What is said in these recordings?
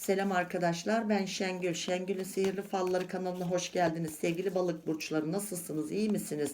Selam arkadaşlar ben Şengül. Şengül'ün Sihirli Falları kanalına hoş geldiniz. Sevgili balık burçları nasılsınız? İyi misiniz?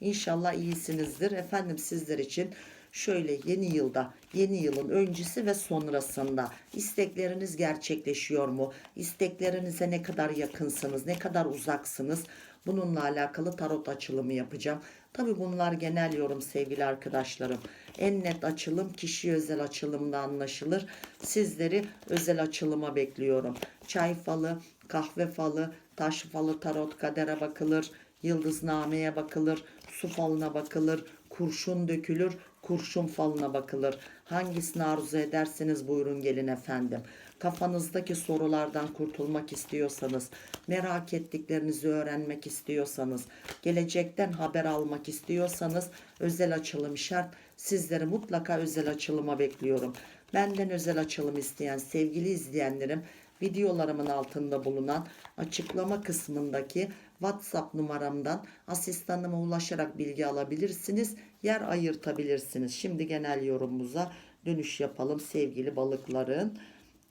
İnşallah iyisinizdir. Efendim sizler için şöyle yeni yılda, yeni yılın öncesi ve sonrasında istekleriniz gerçekleşiyor mu? İsteklerinize ne kadar yakınsınız, ne kadar uzaksınız? Bununla alakalı tarot açılımı yapacağım. Tabi bunlar genel yorum sevgili arkadaşlarım. En net açılım kişi özel açılımda anlaşılır. Sizleri özel açılıma bekliyorum. Çay falı, kahve falı, taş falı, tarot kadere bakılır. Yıldıznameye bakılır, su falına bakılır, kurşun dökülür, kurşun falına bakılır. Hangisini arzu ederseniz buyurun gelin efendim. Kafanızdaki sorulardan kurtulmak istiyorsanız, merak ettiklerinizi öğrenmek istiyorsanız, gelecekten haber almak istiyorsanız özel açılım şart. Sizleri mutlaka özel açılıma bekliyorum. Benden özel açılım isteyen sevgili izleyenlerim videolarımın altında bulunan açıklama kısmındaki WhatsApp numaramdan asistanıma ulaşarak bilgi alabilirsiniz. Yer ayırtabilirsiniz. Şimdi genel yorumumuza dönüş yapalım sevgili balıkların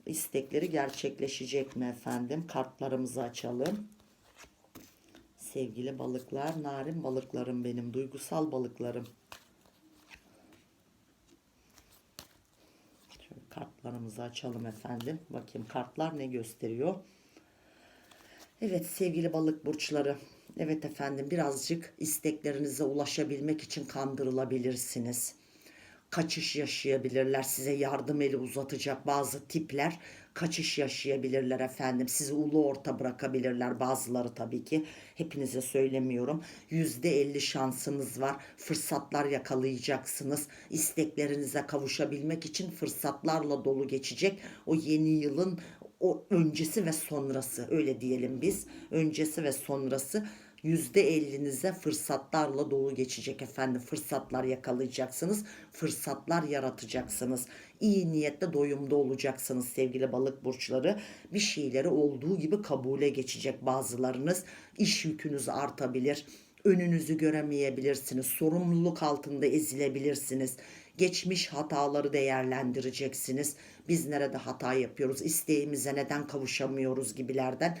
istekleri gerçekleşecek mi efendim? Kartlarımızı açalım. Sevgili balıklar, narin balıklarım benim, duygusal balıklarım. Şöyle kartlarımızı açalım efendim. Bakayım kartlar ne gösteriyor? Evet sevgili balık burçları. Evet efendim birazcık isteklerinize ulaşabilmek için kandırılabilirsiniz. Kaçış yaşayabilirler. Size yardım eli uzatacak bazı tipler kaçış yaşayabilirler efendim. Sizi ulu orta bırakabilirler bazıları tabii ki. Hepinize söylemiyorum. Yüzde elli şansınız var. Fırsatlar yakalayacaksınız. İsteklerinize kavuşabilmek için fırsatlarla dolu geçecek. O yeni yılın o öncesi ve sonrası öyle diyelim biz. Öncesi ve sonrası %50'nize fırsatlarla dolu geçecek efendim. Fırsatlar yakalayacaksınız. Fırsatlar yaratacaksınız. İyi niyetle doyumda olacaksınız sevgili balık burçları. Bir şeyleri olduğu gibi kabule geçecek bazılarınız. İş yükünüz artabilir. Önünüzü göremeyebilirsiniz. Sorumluluk altında ezilebilirsiniz. Geçmiş hataları değerlendireceksiniz. Biz nerede hata yapıyoruz? İsteğimize neden kavuşamıyoruz gibilerden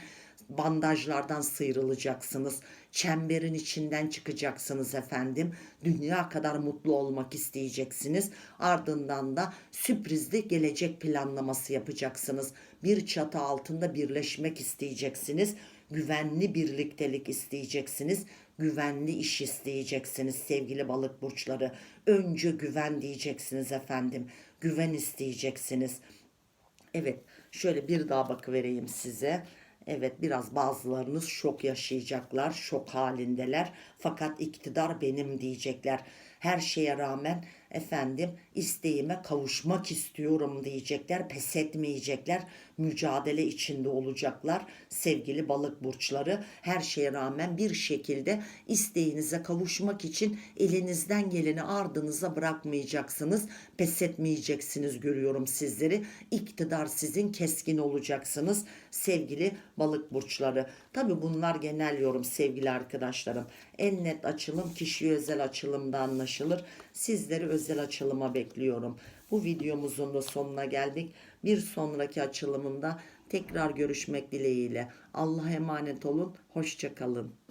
bandajlardan sıyrılacaksınız. Çemberin içinden çıkacaksınız efendim. Dünya kadar mutlu olmak isteyeceksiniz. Ardından da sürprizli gelecek planlaması yapacaksınız. Bir çatı altında birleşmek isteyeceksiniz. Güvenli birliktelik isteyeceksiniz. Güvenli iş isteyeceksiniz sevgili balık burçları. Önce güven diyeceksiniz efendim. Güven isteyeceksiniz. Evet şöyle bir daha bakıvereyim size. Evet biraz bazılarınız şok yaşayacaklar, şok halindeler. Fakat iktidar benim diyecekler. Her şeye rağmen efendim isteğime kavuşmak istiyorum diyecekler. Pes etmeyecekler. Mücadele içinde olacaklar. Sevgili balık burçları her şeye rağmen bir şekilde isteğinize kavuşmak için elinizden geleni ardınıza bırakmayacaksınız. Pes etmeyeceksiniz görüyorum sizleri. İktidar sizin keskin olacaksınız sevgili balık burçları. Tabi bunlar genel yorum sevgili arkadaşlarım. En net açılım kişi özel açılımda anlaşılır. Sizleri özel açılıma bekliyorum. Bu videomuzun da sonuna geldik. Bir sonraki açılımında tekrar görüşmek dileğiyle. Allah'a emanet olun. Hoşçakalın.